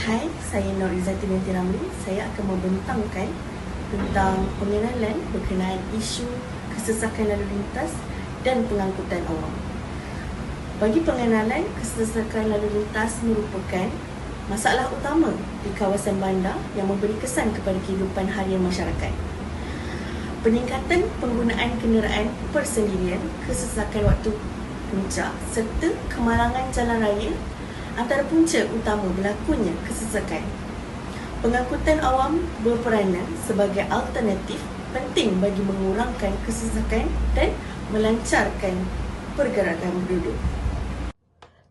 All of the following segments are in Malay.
Hai, saya Nur Izzati binti Ramli. Saya akan membentangkan tentang pengenalan berkenaan isu kesesakan lalu lintas dan pengangkutan awam. Bagi pengenalan, kesesakan lalu lintas merupakan masalah utama di kawasan bandar yang memberi kesan kepada kehidupan harian masyarakat. Peningkatan penggunaan kenderaan persendirian, kesesakan waktu puncak serta kemalangan jalan raya antara punca utama berlakunya kesesakan Pengangkutan awam berperanan sebagai alternatif penting bagi mengurangkan kesesakan dan melancarkan pergerakan penduduk.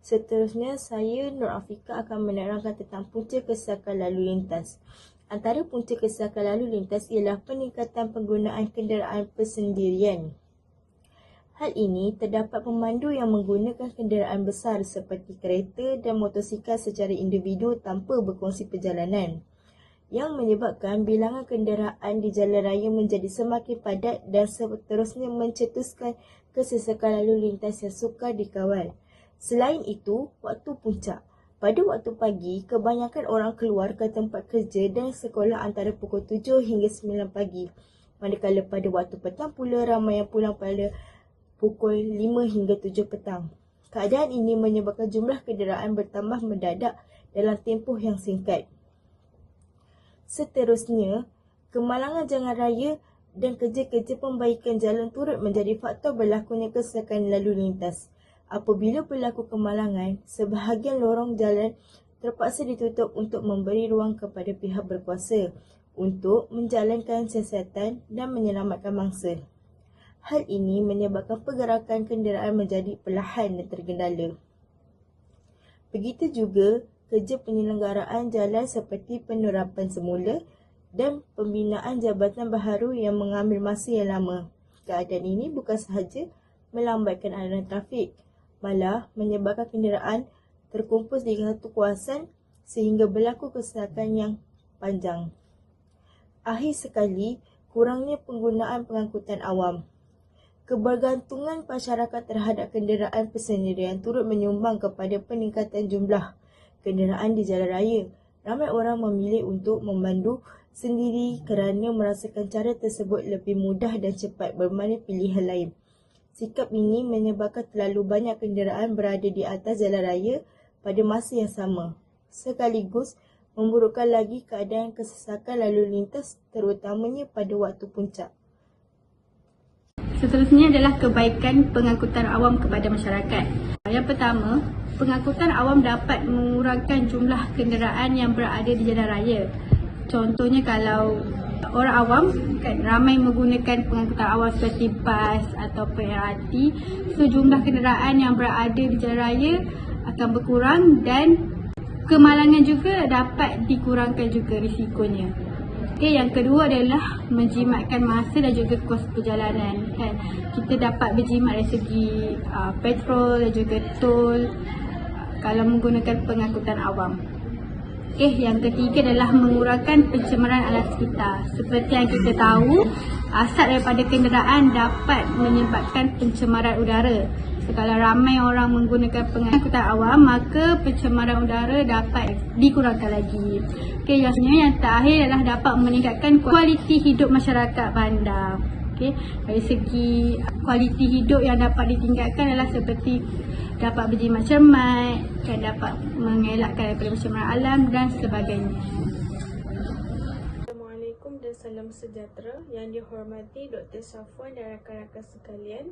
Seterusnya, saya Nur Afika akan menerangkan tentang punca kesesakan lalu lintas. Antara punca kesesakan lalu lintas ialah peningkatan penggunaan kenderaan persendirian. Hal ini terdapat pemandu yang menggunakan kenderaan besar seperti kereta dan motosikal secara individu tanpa berkongsi perjalanan yang menyebabkan bilangan kenderaan di jalan raya menjadi semakin padat dan seterusnya mencetuskan kesesakan lalu lintas yang sukar dikawal. Selain itu, waktu puncak. Pada waktu pagi, kebanyakan orang keluar ke tempat kerja dan sekolah antara pukul 7 hingga 9 pagi. Manakala pada waktu petang pula ramai yang pulang pada pukul 5 hingga 7 petang. Keadaan ini menyebabkan jumlah kenderaan bertambah mendadak dalam tempoh yang singkat. Seterusnya, kemalangan jalan raya dan kerja-kerja pembaikan jalan turut menjadi faktor berlakunya kesesakan lalu lintas. Apabila berlaku kemalangan, sebahagian lorong jalan terpaksa ditutup untuk memberi ruang kepada pihak berkuasa untuk menjalankan siasatan dan menyelamatkan mangsa. Hal ini menyebabkan pergerakan kenderaan menjadi perlahan dan tergendala. Begitu juga kerja penyelenggaraan jalan seperti penerapan semula dan pembinaan jabatan baharu yang mengambil masa yang lama. Keadaan ini bukan sahaja melambatkan aliran trafik, malah menyebabkan kenderaan terkumpul di satu kawasan sehingga berlaku kesesakan yang panjang. Akhir sekali, kurangnya penggunaan pengangkutan awam. Kebergantungan masyarakat terhadap kenderaan persendirian turut menyumbang kepada peningkatan jumlah kenderaan di jalan raya. Ramai orang memilih untuk memandu sendiri kerana merasakan cara tersebut lebih mudah dan cepat berbanding pilihan lain. Sikap ini menyebabkan terlalu banyak kenderaan berada di atas jalan raya pada masa yang sama. Sekaligus memburukkan lagi keadaan kesesakan lalu lintas terutamanya pada waktu puncak. Seterusnya adalah kebaikan pengangkutan awam kepada masyarakat. Yang pertama, pengangkutan awam dapat mengurangkan jumlah kenderaan yang berada di jalan raya. Contohnya kalau orang awam kan ramai menggunakan pengangkutan awam seperti bas atau PRT, so jumlah kenderaan yang berada di jalan raya akan berkurang dan kemalangan juga dapat dikurangkan juga risikonya. Okay, yang kedua adalah menjimatkan masa dan juga kos perjalanan. Kan? Kita dapat berjimat dari segi uh, petrol dan juga tol kalau menggunakan pengangkutan awam. Okay, yang ketiga adalah mengurangkan pencemaran alam sekitar. Seperti yang kita tahu, asap daripada kenderaan dapat menyebabkan pencemaran udara. So, kalau ramai orang menggunakan pengangkutan awam, maka pencemaran udara dapat dikurangkan lagi. Okay, yang yang terakhir adalah dapat meningkatkan kualiti hidup masyarakat bandar. Okay, dari segi kualiti hidup yang dapat ditingkatkan adalah seperti dapat berjimat cermat, kan dapat mengelakkan daripada pencemaran alam dan sebagainya. Assalamualaikum dan salam sejahtera yang dihormati Dr. Safwan dan rakan-rakan sekalian.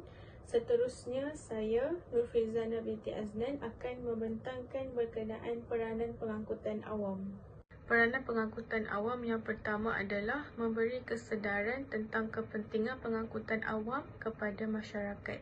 Seterusnya, saya Nur Frizana binti Aznan akan membentangkan berkenaan peranan pengangkutan awam. Peranan pengangkutan awam yang pertama adalah memberi kesedaran tentang kepentingan pengangkutan awam kepada masyarakat.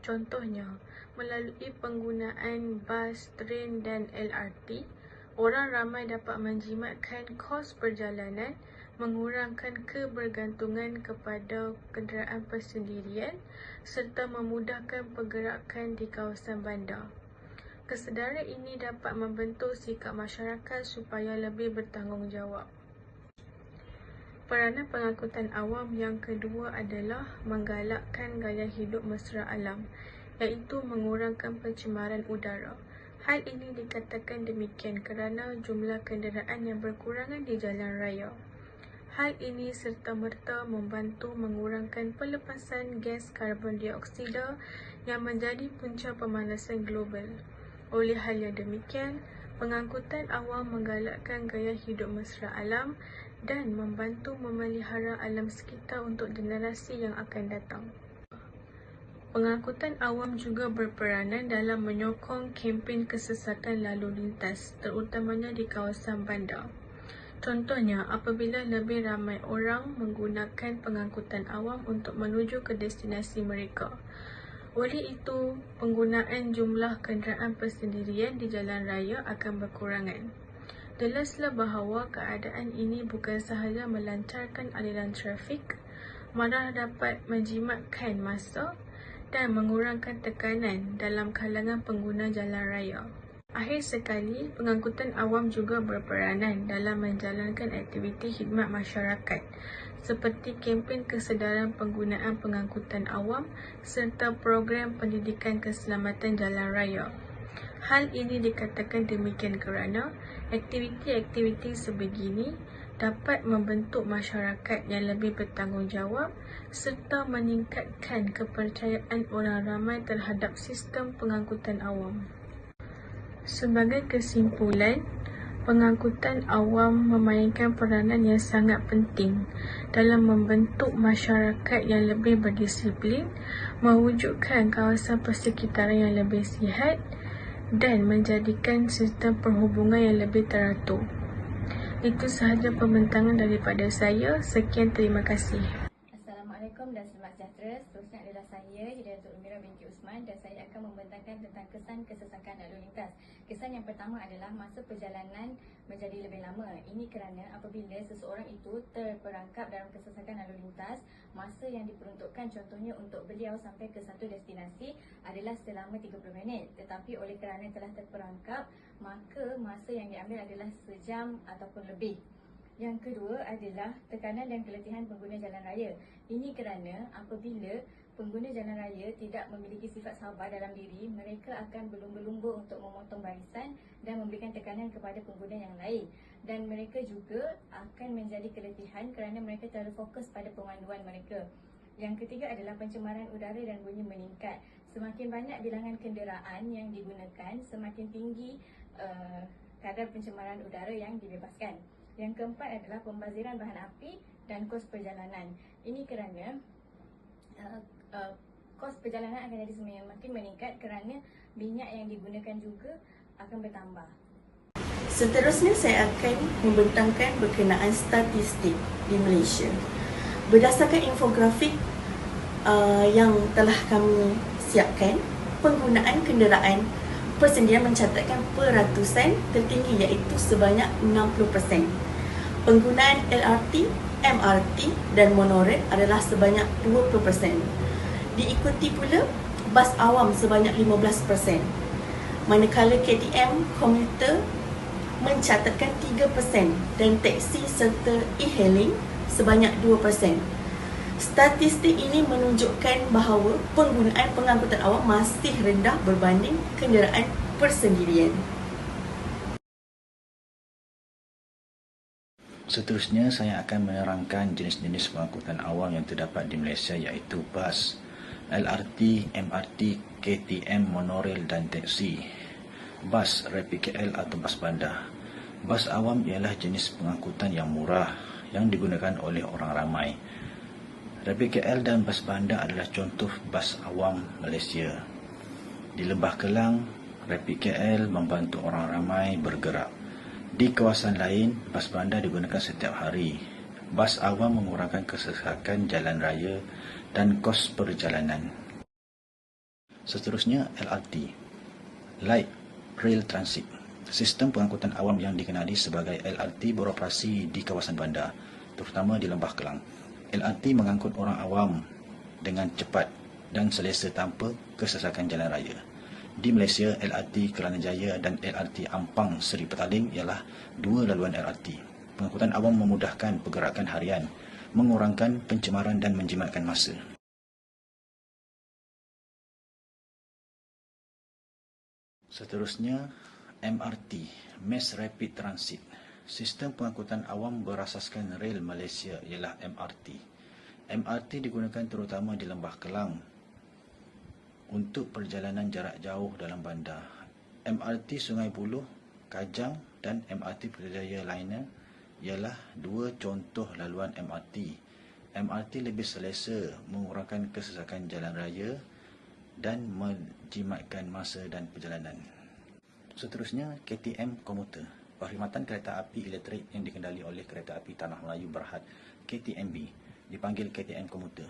Contohnya, melalui penggunaan bas, tren dan LRT, orang ramai dapat menjimatkan kos perjalanan, mengurangkan kebergantungan kepada kenderaan persendirian serta memudahkan pergerakan di kawasan bandar. Kesedaran ini dapat membentuk sikap masyarakat supaya lebih bertanggungjawab. Peranan pengangkutan awam yang kedua adalah menggalakkan gaya hidup mesra alam iaitu mengurangkan pencemaran udara. Hal ini dikatakan demikian kerana jumlah kenderaan yang berkurangan di jalan raya. Hal ini serta-merta membantu mengurangkan pelepasan gas karbon dioksida yang menjadi punca pemanasan global. Oleh hal yang demikian, pengangkutan awam menggalakkan gaya hidup mesra alam dan membantu memelihara alam sekitar untuk generasi yang akan datang. Pengangkutan awam juga berperanan dalam menyokong kempen kesesakan lalu lintas, terutamanya di kawasan bandar. Contohnya, apabila lebih ramai orang menggunakan pengangkutan awam untuk menuju ke destinasi mereka. Oleh itu, penggunaan jumlah kenderaan persendirian di jalan raya akan berkurangan. Jelaslah bahawa keadaan ini bukan sahaja melancarkan aliran trafik, malah dapat menjimatkan masa dan mengurangkan tekanan dalam kalangan pengguna jalan raya. Akhir sekali, pengangkutan awam juga berperanan dalam menjalankan aktiviti khidmat masyarakat seperti kempen kesedaran penggunaan pengangkutan awam serta program pendidikan keselamatan jalan raya. Hal ini dikatakan demikian kerana aktiviti-aktiviti sebegini dapat membentuk masyarakat yang lebih bertanggungjawab serta meningkatkan kepercayaan orang ramai terhadap sistem pengangkutan awam. Sebagai kesimpulan, pengangkutan awam memainkan peranan yang sangat penting dalam membentuk masyarakat yang lebih berdisiplin, mewujudkan kawasan persekitaran yang lebih sihat dan menjadikan sistem perhubungan yang lebih teratur. Itu sahaja pembentangan daripada saya. Sekian terima kasih. Assalamualaikum dan selamat sejahtera. Seterusnya adalah saya Hidayatul Usman dan saya akan membentangkan tentang kesan kesesakan lalu lintas. Kesan yang pertama adalah masa perjalanan menjadi lebih lama. Ini kerana apabila seseorang itu terperangkap dalam kesesakan lalu lintas, masa yang diperuntukkan contohnya untuk beliau sampai ke satu destinasi adalah selama 30 minit. Tetapi oleh kerana telah terperangkap, maka masa yang diambil adalah sejam ataupun lebih. Yang kedua adalah tekanan dan keletihan pengguna jalan raya. Ini kerana apabila pengguna jalan raya tidak memiliki sifat sabar dalam diri, mereka akan berlumba-lumba untuk memotong barisan dan memberikan tekanan kepada pengguna yang lain. Dan mereka juga akan menjadi keletihan kerana mereka terlalu fokus pada pemanduan mereka. Yang ketiga adalah pencemaran udara dan bunyi meningkat. Semakin banyak bilangan kenderaan yang digunakan, semakin tinggi uh, kadar pencemaran udara yang dibebaskan. Yang keempat adalah pembaziran bahan api dan kos perjalanan. Ini kerana uh, uh, kos perjalanan akan jadi semakin meningkat kerana minyak yang digunakan juga akan bertambah. Seterusnya saya akan membentangkan berkenaan statistik di Malaysia. Berdasarkan infografik uh, yang telah kami siapkan, penggunaan kenderaan persendirian mencatatkan peratusan tertinggi iaitu sebanyak 60%. Penggunaan LRT, MRT dan monorail adalah sebanyak 20%. Diikuti pula bas awam sebanyak 15%. Manakala KTM komuter mencatatkan 3% dan teksi serta e-hailing sebanyak 2%. Statistik ini menunjukkan bahawa penggunaan pengangkutan awam masih rendah berbanding kenderaan persendirian. Seterusnya, saya akan menerangkan jenis-jenis pengangkutan awam yang terdapat di Malaysia iaitu bas, LRT, MRT, KTM, monorail dan teksi. Bas, rapid KL atau bas bandar. Bas awam ialah jenis pengangkutan yang murah yang digunakan oleh orang ramai. Rapid KL dan bas bandar adalah contoh bas awam Malaysia. Di Lembah Kelang, Rapid KL membantu orang ramai bergerak. Di kawasan lain, bas bandar digunakan setiap hari. Bas awam mengurangkan kesesakan jalan raya dan kos perjalanan. Seterusnya, LRT. Light Rail Transit. Sistem pengangkutan awam yang dikenali sebagai LRT beroperasi di kawasan bandar, terutama di Lembah Kelang. LRT mengangkut orang awam dengan cepat dan selesa tanpa kesesakan jalan raya. Di Malaysia, LRT Kelana Jaya dan LRT Ampang Seri Petaling ialah dua laluan LRT. Pengangkutan awam memudahkan pergerakan harian, mengurangkan pencemaran dan menjimatkan masa. Seterusnya, MRT, Mass Rapid Transit. Sistem pengangkutan awam berasaskan rel Malaysia ialah MRT. MRT digunakan terutama di Lembah Kelang untuk perjalanan jarak jauh dalam bandar. MRT Sungai Buloh, Kajang dan MRT Putrajaya lainnya ialah dua contoh laluan MRT. MRT lebih selesa mengurangkan kesesakan jalan raya dan menjimatkan masa dan perjalanan. Seterusnya, KTM Komuter. Perkhidmatan kereta api elektrik yang dikendali oleh Kereta Api Tanah Melayu Berhad KTMB dipanggil KTM Komuter.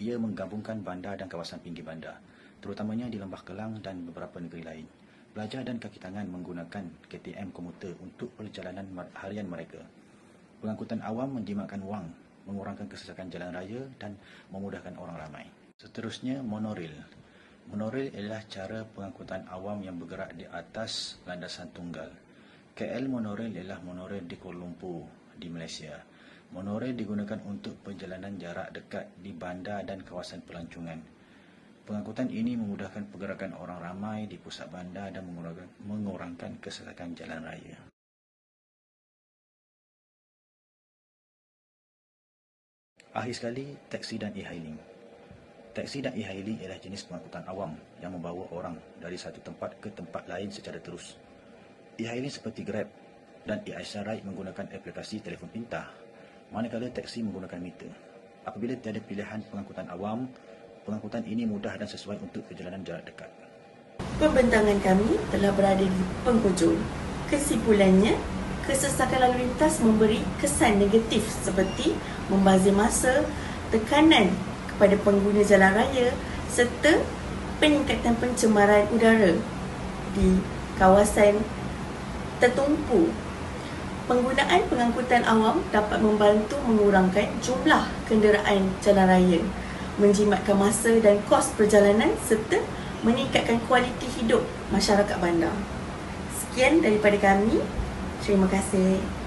Ia menggabungkan bandar dan kawasan pinggir bandar, terutamanya di Lembah Kelang dan beberapa negeri lain. Pelajar dan kaki tangan menggunakan KTM Komuter untuk perjalanan harian mereka. Pengangkutan awam menjimatkan wang, mengurangkan kesesakan jalan raya dan memudahkan orang ramai. Seterusnya, monorail. Monorail adalah cara pengangkutan awam yang bergerak di atas landasan tunggal. KL Monorail ialah monorail di Kuala Lumpur di Malaysia. Monorail digunakan untuk perjalanan jarak dekat di bandar dan kawasan pelancongan. Pengangkutan ini memudahkan pergerakan orang ramai di pusat bandar dan mengurangkan, kesesakan jalan raya. Akhir sekali, taksi dan e-hailing. Taksi dan e-hailing ialah jenis pengangkutan awam yang membawa orang dari satu tempat ke tempat lain secara terus. E-hailing seperti Grab dan e-Aisyah Ride menggunakan aplikasi telefon pintar, manakala taksi menggunakan meter. Apabila tiada pilihan pengangkutan awam, pengangkutan ini mudah dan sesuai untuk perjalanan jarak dekat. Pembentangan kami telah berada di penghujung. Kesimpulannya, kesesakan lalu lintas memberi kesan negatif seperti membazir masa, tekanan kepada pengguna jalan raya serta peningkatan pencemaran udara di kawasan tertumpu. Penggunaan pengangkutan awam dapat membantu mengurangkan jumlah kenderaan jalan raya, menjimatkan masa dan kos perjalanan serta meningkatkan kualiti hidup masyarakat bandar. Sekian daripada kami. Terima kasih.